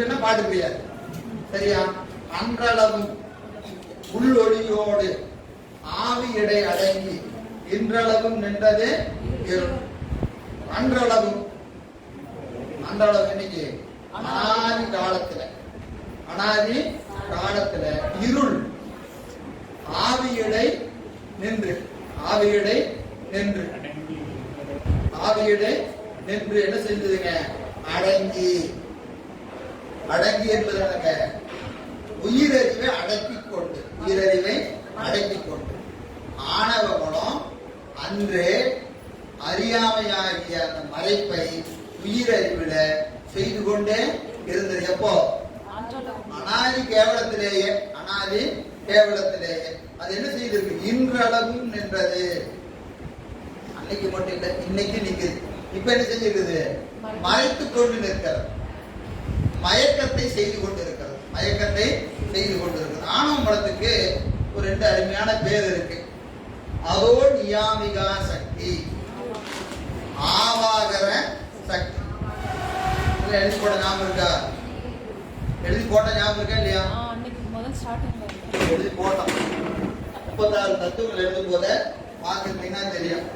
என்ன பாட்டு சரியா? அன்றளவும் உள்ளொளியோடு ஆவி எடை அடங்கி இன்றளவும் நின்றது அன்றளவும் அன்றளவு இன்னைக்கு அனாதி காலத்துல. அனாதி காலத்துல இருள். ஆவியடை நின்று ஆவியடை நின்று. ஆவியடை நின்று என்ன செஞ்சதுங்க அடங்கி. அடங்கி என்பது என்ன உயிரறிவை அடக்கி கொண்டு உயிரறிவை அடக்கிக் கொண்டு ஆணவ குணம் அன்று அறியாமையாகிய அந்த மறைப்பை உயிரறிவில செய்து கொண்டே இருந்தது. எப்போ? அனாதி கேவலத்திலேயே அனாதி கேவலத்திலேயே. அது என்ன செய்திருக்கு? இன்றளவும் நின்றது. அன்னைக்கு மட்டும் இல்லை இன்னைக்கு நிக்குது. இப்ப என்ன செஞ்சிருக்குது? மறைத்துக் கொண்டு நிற்கிறது. மயக்கத்தை செய்து கொண்டிருக்கிறது. மயக்கத்தை செய்து கொண்டிருக்கிறது. ஆணவ மலத்துக்கு ஒரு ரெண்டு அருமையான பேர் இருக்கு. அதோ நியாமிகா சக்தி. ஆவாகர சக்தி. எழுதி போட்ட ஞாபகம் இருக்கா? எழுதி போட்ட ஞாபகம் இருக்கா இல்லையா? எழுதி போட்டோம். முப்பத்தாறு தத்துவங்கள் எழுதும் போத பார்த்துட்டீங்கன்னா தெரியும்.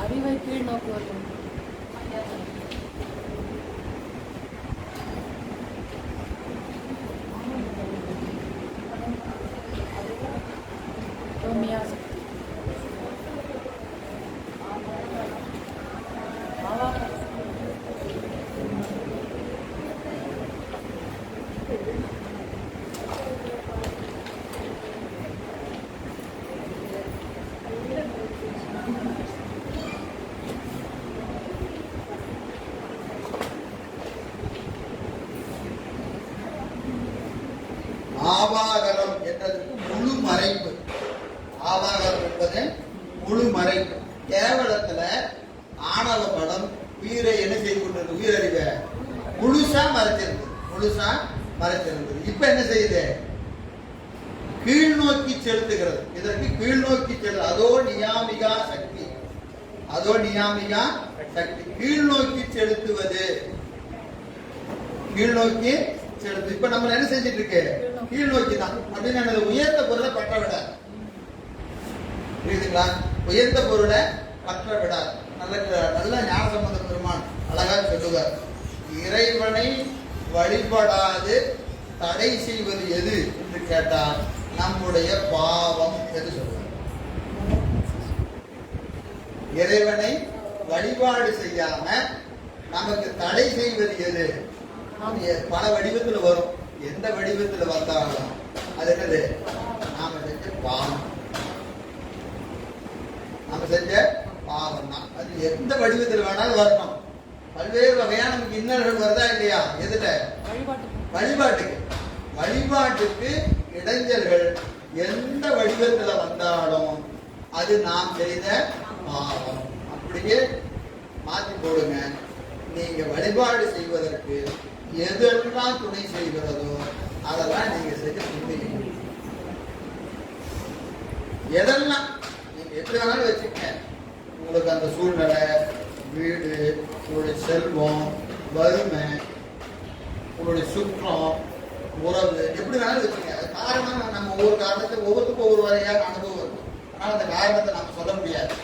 அறிவை கீழ் நோக்கி வரும் ரோமியா சக்தி ஆவாக ஆவாகரம் என்றதுக்கு முழு மறைப்பு ஆவாகரம் என்பது முழு மறைப்பு கேவலத்துல ஆணவ படம் உயிரை என்ன செய்து கொண்டிருக்கு உயிரறிவை. முழுசா மறைச்சிருந்தது முழுசா மறைச்சிருந்தது இப்ப என்ன செய்யுது? கீழ் நோக்கி செலுத்துகிறது. இதற்கு கீழ் நோக்கி செலு அதோ நியாமிகா சக்தி. அதோ நியாமிகா சக்தி. கீழ் நோக்கி செலுத்துவது. கீழ் நோக்கி செலுத்து. இப்ப நம்ம என்ன செஞ்சிட்டு இருக்கு? கீழ் நோக்கி தான். அப்படின்னு உயர்ந்த பொருளை பற்ற விட புரியுதுங்களா? உயர்ந்த பொருளை பற்ற விடாது. நல்ல நல்ல ஞானசம்பந்த பெருமான் அழகா சொல்லுவார். இறைவனை வழிபடாது தடை செய்வது எது என்று கேட்டால் நம்முடைய பாவம் என்று சொல்லுவார் இறைவனை வழிபாடு செய்யாம நமக்கு தடை செய்வது எது? நாம் பல வடிவத்துல வரும். எந்த வடிவத்துல வந்தாலும் அது என்னது? நாம செஞ்ச பாவம். நாம செஞ்ச பாவம் தான் அது எந்த வடிவத்தில் வேணாலும் வரணும். பல்வேறு வகையான நமக்கு இன்னல்கள் வருதா இல்லையா? எதுல? வழிபாட்டு வழிபாட்டுக்கு. வழிபாட்டுக்கு இடைஞ்சல்கள் எந்த வடிவத்துல வந்தாலும் அது நாம் செய்த பாவம். அப்படியே மாத்தி போடுங்க. நீங்க வழிபாடு செய்வதற்கு எதெல்லாம் துணை செய்கிறதோ அதெல்லாம் நீங்க செஞ்சு புண்ணியம் எதெல்லாம்? நீங்க எப்படி வேணாலும் வச்சுக்கங்க. உங்களுக்கு அந்த சூழ்நிலை வீடு உங்களுடைய செல்வம் வறுமை உங்களுடைய சுற்றம் உறவு எப்படி வேணாலும் வச்சுங்க அது காரணம் நம்ம ஒவ்வொரு காரணத்தை ஒவ்வொருத்துக்கும் ஒவ்வொரு வகையான அனுபவம் இருக்கும். ஆனால் அந்த காரணத்தை நம்ம சொல்ல முடியாது.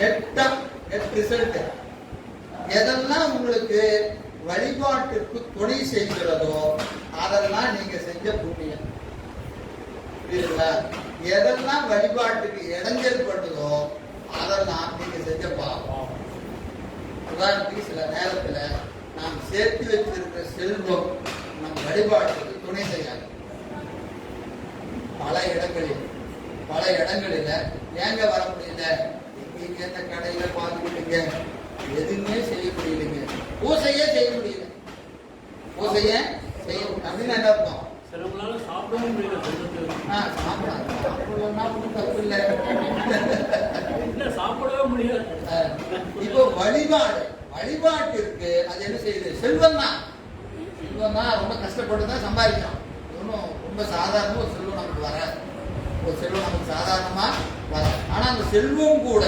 நெட்டா நெட் ரிசல்ட் எதெல்லாம் உங்களுக்கு வழிபாட்டிற்கு துணை செய்கிறதோ அதெல்லாம் நீங்க செஞ்ச புண்ணியம். புரியுதுங்களா? எதெல்லாம் வழிபாட்டுக்கு இடைஞ்சல் பண்ணுதோ அதெல்லாம் நீங்க செஞ்ச பாவம் உதாரணத்துக்கு சில நேரத்துல நாம் சேர்த்து வச்சிருக்கிற செல்வம் நம் வழிபாட்டுக்கு துணை செய்யாது. பல இடங்களில் பல இடங்களில ஏங்க வர முடியல? இங்க இந்த கடையில பார்த்துக்கிட்டுங்க எதுவுமே செய்ய முடியலைங்க. பூசையே செய்ய முடியல. பூசைய செய்ய அப்படின்னு என்ன அர்த்தம்? சாப்பிடவும் முடியல சாப்பிடலாம். ஒண்ணும் தப்பு இல்லை. இல்ல சாப்பிடவே முடியல அஹ், இப்போ வழிபாடு வழிபாட்டிற்கு அது என்ன செய்யுது? செல்வம் தான் செல்வம் தான் ரொம்ப கஷ்டப்பட்டு தான் சம்பாதிக்கிறோம். ஒன்றும் ரொம்ப சாதாரண ஒரு செல்வம் நமக்கு வராது. ஒரு செல்வம் நமக்கு சாதாரணமா வராது. ஆனா அந்த செல்வம் கூட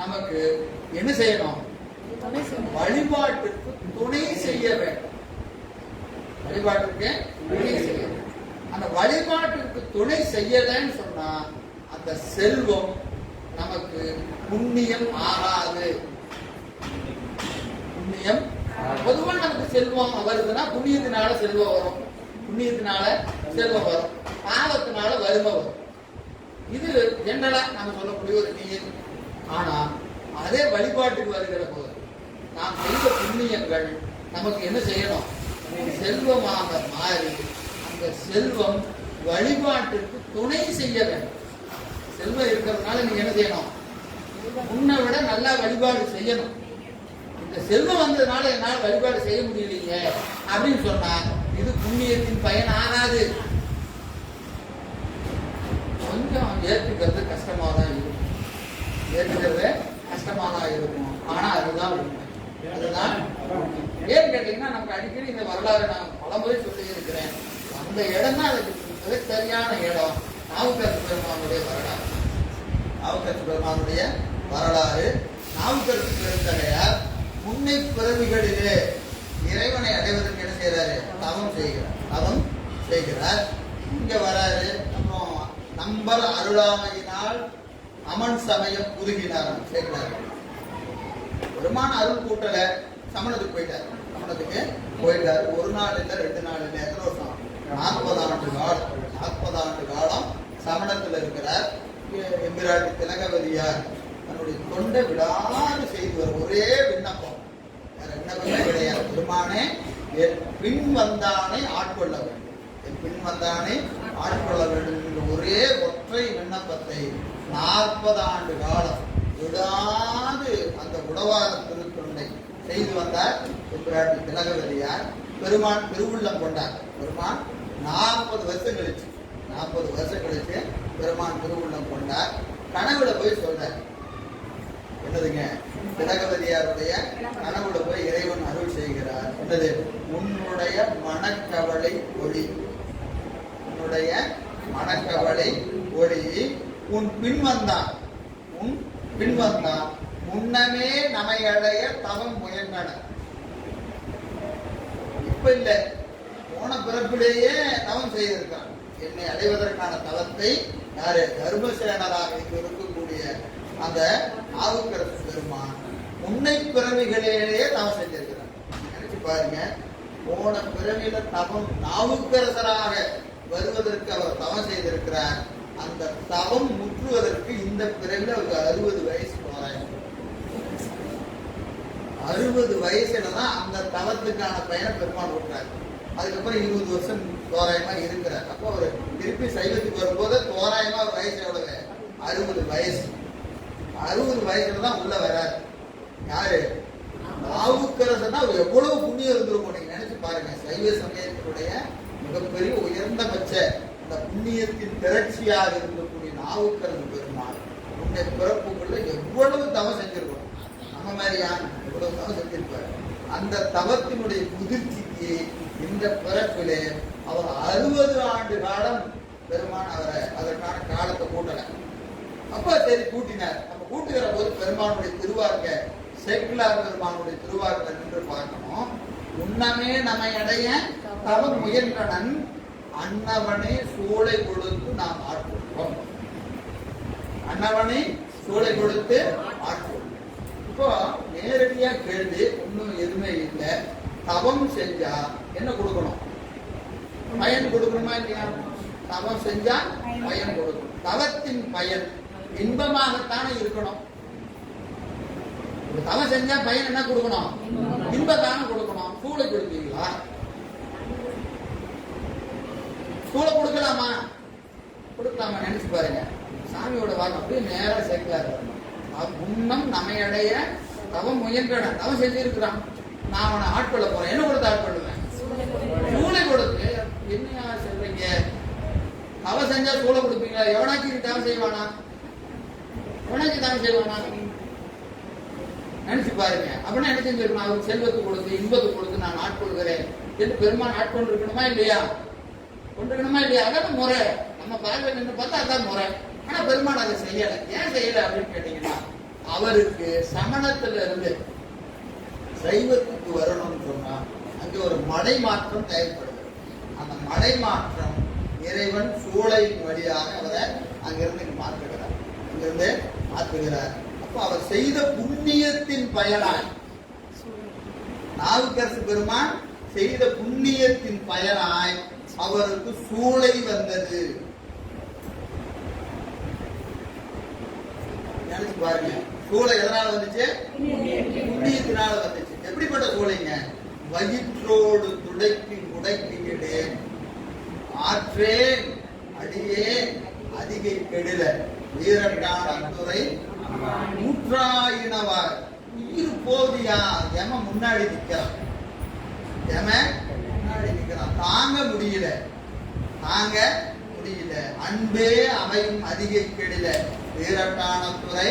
நமக்கு என்ன செய்யணும்? வழிபாட்டுக்கு துணை செய்ய வேண்டும். வழிபாட்டுக்கு துணை செய்ய வேண்டும். அந்த வழிபாட்டுக்கு துணை செய்யலைன்னு சொன்னா அந்த செல்வம் நமக்கு புண்ணியம் ஆகாது. புண்ணியம் பொதுவா நமக்கு செல்வம் வருதுன்னா புண்ணியத்தினால செல்வம் வரும். புண்ணியத்தினால செல்வம் வரும். பாவத்தினால வறுமை வரும். இது ஜென்ரலா நம்ம சொல்லக்கூடிய ஒரு நீர் ஆனா அதே வழிபாட்டுக்கு வருகிற போது நாம் செய்த புண்ணியங்கள் நமக்கு என்ன செய்யணும்? செல்வமாக மாறி அந்த செல்வம் வழிபாட்டிற்கு துணை செய்ய வேண்டும். செல்வம் இருக்கிறதுனால நீங்க என்ன செய்யணும்? உன்னை விட நல்லா வழிபாடு செய்யணும். இந்த செல்வம் வந்ததுனால என்னால் வழிபாடு செய்ய முடியலையே அப்படின்னு சொன்னா இது புண்ணியத்தின் பயன் ஆகாது. கொஞ்சம் ஏற்றுக்கிறது கஷ்டமா தான் இருக்கும். ஏற்றுக்கிறது கஷ்டமா தான் இருக்கும். ஆனா அதுதான் உண்மை. அதுதான் ஏன்னு கேட்டீங்கன்னா நமக்கு அடிக்கடி இந்த வரலாறு நான் பலமுறை சொல்லி இருக்கிறேன் அந்த இடம் தான் அதுக்கு சரியான இடம். நாவுக்கரசு பெருமானுடைய வரலாறு. நாவுக்கரசு பெருமானுடைய வரலாறு நாவுக்கரசு பெருந்தகையார் முன்னை பிறவிகளிலே இறைவனை அடைவதற்கு என்ன செய்கிறாரு? தவம் செய்கிறார். தவம் செய்கிறார். இங்க வராரு. அப்புறம் நம்பர் அருளாமையினால் அமன் சமயம் புதுகினார் சேர்க்கிறார் பெருமான அருள் கூட்டல சமணத்துக்கு போயிட்டார். சமணத்துக்கு போயிட்டார். ஒரு நாள் இல்லை ரெண்டு நாள் இல்லை. எத்தனை வருஷம்? நாற்பது ஆண்டு காலம். நாற்பது ஆண்டு காலம் சமணத்தில் இருக்கிறார். எம்பிராட்டி திலகவதியார் தன்னுடைய தொண்டை விடாது செய்து வரும். ஒரே விண்ணப்பம். வேற விண்ணப்பமே கிடையாது. பெருமானே என் பின் வந்தானே ஆட்கொள்ள வேண்டும். என் பின் வந்தானே ஆட்கொள்ள வேண்டும் என்ற ஒரே ஒற்றை விண்ணப்பத்தை நாற்பது ஆண்டு காலம் விடாது அந்த உடவார திருத்தொண்டை செய்து வந்தார் எம்பிராட்டி திலகவதியார். பெருமான் பெருவுள்ளம் கொண்டார். பெருமான் நாற்பது வருஷம் கழிச்சு நாற்பது வருஷம் கழிச்சு பெருமான் திருவுள்ளம் கொண்டார். கனவுல போய் சொல்றார். என்னதுங்க? திலகவதியாருடைய கனவுல போய் இறைவன் அருள் செய்கிறார். என்னது? உன்னுடைய மனக்கவலை ஒளி. உன்னுடைய மனக்கவலை ஒளி. உன் பின் வந்தான் உன் பின் வந்தான் முன்னமே நமையடைய தவம் முயன்றன. இப்ப இல்ல. போன பிறப்பிலேயே தவம் செய்திருக்கான். என்னை அடைவதற்கான தவத்தை யாரு? தர்மசேனராக இருக்கக்கூடிய அந்த ஆவுக்கரசு பெருமான் முன்னை பிறவிகளிலேயே தவம் செஞ்சிருக்கிறார். நினைச்சு பாருங்க. போன பிறவியில தவம் நாவுக்கரசராக வருவதற்கு அவர் தவம் செய்திருக்கிறார். அந்த தவம் முற்றுவதற்கு இந்த பிறவில அவருக்கு அறுபது வயசு போறாங்க அறுபது வயசுல தான் அந்த தவத்துக்கான பயனை பெருமாள் விட்டார் அதுக்கப்புறம் இருபது வருஷம் தோராயமா இருக்கிறார் அப்போ அவர் திருப்பி சைவத்துக்கு வரும்போது தோராயமா அவர் வயசு எவ்வளவு அறுபது வயசு. அறுபது வயசுல தான் உள்ள வராரு. யாரு? நாவுக்கரசனா அவர் எவ்வளவு புண்ணியம் இருந்திருக்கும் நீங்க நினைச்சு பாருங்க. சைவ சமயத்தினுடைய மிகப்பெரிய உயர்ந்தபட்ச இந்த புண்ணியத்தின் திரட்சியாக இருக்கக்கூடிய நாவுக்கரசு பெருமாள். உன்னை பிறப்புக்குள்ள எவ்வளவு தவம் செஞ்சிருக்கணும்? நம்ம மாதிரி யார்? எவ்வளவு தவம் செஞ்சிருப்பாரு? அந்த தவத்தினுடைய முதிர்ச்சிக்கு இந்த பிறப்பிலே அவர் அறுபது ஆண்டு காலம் பெருமான் அவரை அதற்கான காலத்தை கூட்டல. அப்ப சரி கூட்டினார். நம்ம கூட்டுகிற போது பெருமானுடைய திருவார்க சேக்கிலார் பெருமானுடைய திருவார்க நின்று பார்க்கணும். உன்னமே நம்மை அடைய தவம் முயன்றனன் அன்னவனே சூளை கொடுத்து நாம் ஆட்கொள்வோம். அன்னவனை சூளை கொடுத்து ஆட்கொள்வோம். இப்போ நேரடியா கேள்வி ஒன்றும் எதுவுமே இல்லை. தவம் செஞ்சா என்ன கொடுக்கணும்? பயன் கொடுக்கணுமா இல்லையா? தவம் செஞ்சா பயன். கொடுக்கணும் தவத்தின் பயன். இன்பமாகத்தானே இருக்கணும். தவம் செஞ்சா பயன் என்ன கொடுக்கணும்? இன்பத்தானே கொடுக்கணும். சூளை கொடுப்பீங்களா? சூளை கொடுக்கலாமா? கொடுக்கலாமா? நினைச்சு பாருங்க. சாமியோட வாக்கு அப்படியே நேரா சேர்க்கலாரு முன்னம் நம்மையடைய தவம் முயன்றன. தவம் செஞ்சிருக்கிறான். நான் அவனை ஆட்கொள்ள போறேன். என்ன கொடுத்து ஆட்கொள்ளுவேன்? என்னையா சொல்றீங்க? அவ செஞ்சா சூழ கொடுப்பீங்களா? எவனாச்சு தவம் செய்வானா? எவனாச்சு தவம் செய்வானா? நினைச்சு பாருங்க. அப்படின்னா என்ன செஞ்சிருக்கணும் அவருக்கு செல்வத்தை கொடுத்து இன்பத்தை கொடுத்து நான் ஆட்கொள்கிறேன். என்று பெருமான் ஆட்கொண்டு இருக்கணுமா இல்லையா? கொண்டிருக்கணுமா இல்லையா? அதான் முறை. நம்ம பார்வை நின்று பார்த்தா அதான் முறை. ஆனா பெருமான் அதை செய்யல. ஏன் செய்யல அப்படின்னு கேட்டீங்கன்னா அவருக்கு சமணத்துல இருந்து சைவத்துக்கு வரணும்னு சொன்னா ஒரு மடை மாற்றம் தேவைப்படும். அந்த மடை மாற்றம் இறைவன் சூளையின் வழியாக அவரை அங்கிருந்து மாற்றுகிறார் அங்கிருந்து மாற்றுகிறார் அப்போ அவர் செய்த புண்ணியத்தின் பயனாய். நாவுக்கரசு பெருமான் செய்த புண்ணியத்தின் பயனாய் அவருக்கு சூளை வந்தது. நினைச்சு பாருங்க. சூளை எதனால வந்துச்சு? புண்ணியத்தினால. வந்துச்சு. எப்படிப்பட்ட சூளைங்க? வயிற்றோடு துடைக்கு முடக்கிவிடேன் ஆற்றேன் அடியேன் அதிகை கெடில வீரட்டான் அந்துரை நூற்றாயினவார் உயிர் போதியா எம முன்னாடி நிக்கிறான் எம முன்னாடி நிற்கிறான் தாங்க முடியல. தாங்க முடியல. அன்பே அவையும் அதிகை கெடில வீரட்டான துறை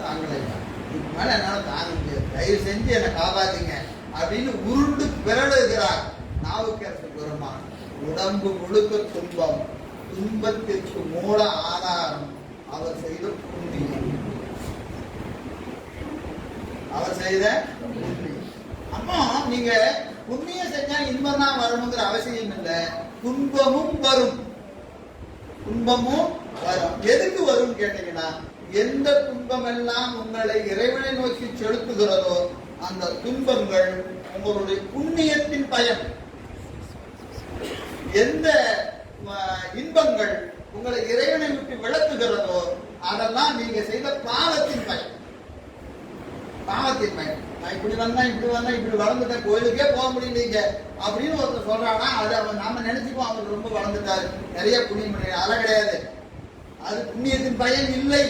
தாங்களே இதுக்கு மேல என்னால தாங்க முடியாது. தயவு செஞ்சு என்னை காப்பாத்துங்க. அப்படின்னு உருண்டு பிறழுகிறார் நாவுக்கரசு பெருமான் உடம்பு முழுக்க துன்பம் துன்பத்திற்கு மூல ஆதாரம் அவர் செய்த புண்ணியம். அவர் செய்த புண்ணியம். அம்மா நீங்க புண்ணியம் செஞ்சா இன்பம் தான் வரணுங்கிற அவசியம் இல்லை. துன்பமும் வரும். துன்பமும் வரும். எதுக்கு வரும் கேட்டீங்கன்னா எந்த துன்பம் எல்லாம் உங்களை இறைவனை நோக்கி செலுத்துகிறதோ அந்த துன்பங்கள் உங்களுடைய புண்ணியத்தின் பயன். எந்த இன்பங்கள் உங்களை இறைவனை விட்டு விளக்குகிறதோ அதெல்லாம் நீங்க செய்த பாவத்தின் பயன். பாவத்தின் பயன். நான் இப்படி வந்தா இப்படி வந்தா இப்படி வளர்ந்துட்டேன் கோயிலுக்கே போக முடியலீங்க அப்படின்னு ஒருத்தர் சொல்றானா அது அவன் நாம நினைச்சுப்போம் அவர் ரொம்ப வளர்ந்துட்டாரு. நிறைய புண்ணியம் பண்ணி அதெல்லாம் கிடையாது. அது புண்ணியத்தின் பயன் இல்லை.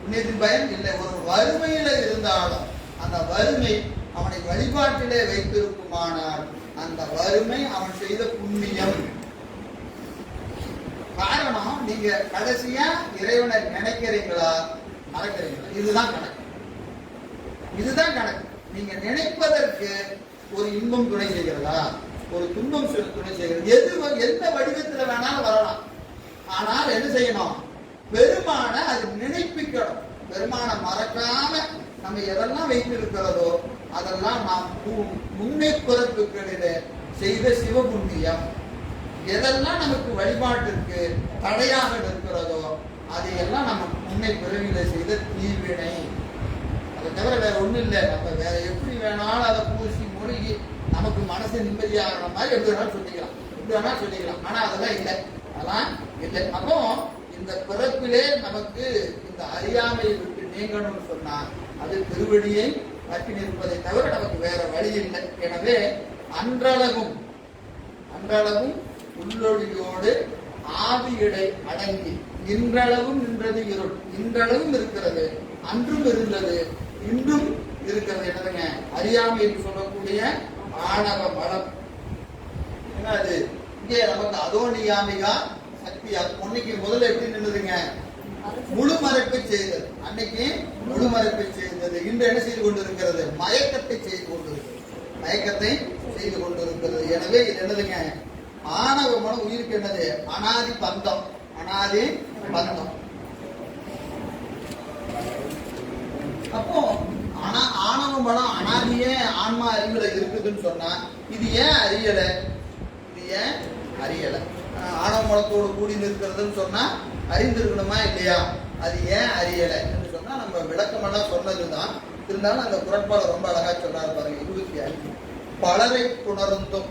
புண்ணியத்தின் பயன் இல்லை. ஒரு வறுமையில இருந்தாலும் அந்த வறுமை அவனை வழிபாட்டிலே வைத்திருக்குமானால் அந்த வறுமை அவன் செய்த புண்ணியம். காரணம் நீங்க கடைசியா இறைவனை நினைக்கிறீங்களா? மறக்கிறீங்களா? இதுதான் கணக்கு. இதுதான் கணக்கு. நீங்க நினைப்பதற்கு ஒரு இன்பம் துணை செய்கிறதா? ஒரு துன்பம் துணை செய்கிறது. எது வ- எந்த வடிவத்துல வேணாலும் வரலாம். ஆனால் என்ன செய்யணும்? பெருமான அது நினைப்பிக்கணும். பெருமான மறக்காம நம்ம எதெல்லாம் வைத்திருக்கிறதோ அதெல்லாம் நாம் மு- முன்னே பிறப்புகளிலே செய்த சிவபுண்ணியம். எதெல்லாம் நமக்கு வழிபாட்டிற்கு தடையாக இருக்கிறதோ அதையெல்லாம் நம்ம முன்னை பிறவியில செய்த தீவினை. அதை தவிர வேற ஒன்றும் இல்லை. நம்ம வேற எப்படி வேணாலும் அதை பூசி மூழ்கி நமக்கு மனசு நிம்மதியாகிற மாதிரி எப்படி வேணாலும் சொல்லிக்கலாம். எப்படி வேணாலும் சொல்லிக்கலாம். ஆனால் அதெல்லாம் இல்லை. அதெல்லாம் இல்லை. அப்போ இந்த பிறப்பிலே நமக்கு இந்த அறியாமையை விட்டு நீங்கணும்னு சொன்னால் அது திருவடியை பற்றி நிற்பதை தவிர நமக்கு வேற வழி இல்லை. எனவே அன்றளவும் அன்றளவும் உள்ளொளியோடு ஆவியடை அடங்கி இன்றளவும் நின்றது இருள் இன்றளவும் இருக்கிறது அன்றும் இருந்தது இன்றும் இருக்கிறது என்னதுங்க அறியாமை என்று சொல்லக்கூடிய ஆணவ மலம். என்னது இங்கே நமக்கு அதோனியாமிகா சக்தியா பொன்னைக்கு முதல்ல எப்படி நின்றுதுங்க முழு மறைப்பை செய்தது அன்னைக்கு முழு மறைப்பை செய்தது. இன்று என்ன செய்து கொண்டிருக்கிறது? மயக்கத்தை செய்து கொண்டிருக்கிறது. மயக்கத்தை செய்து கொண்டிருக்கிறது. எனவே இது என்னதுங்க? ஆணவ மனம் உயிருக்கு என்னது? அனாதி பந்தம். அனாதி பந்தம். அப்போ ஆனா ஆணவ மனம் அனாதியே ஆன்மா அறிவுல இருக்குதுன்னு சொன்னா இது ஏன் அறியல? இது ஏன் அறியல? ஆணவ மனத்தோடு கூடி நிற்கிறதுன்னு சொன்னா அறிந்திருக்கணுமா இல்லையா? அது ஏன் அறியலை என்று சொன்னால் நம்ம விளக்கமெல்லாம் சொன்னது தான் இருந்தாலும் அந்த குரட்பாடு ரொம்ப அழகாக சொல்கிறார் பாருங்க இருபத்தி அஞ்சு பலரை புணர்ந்தும்.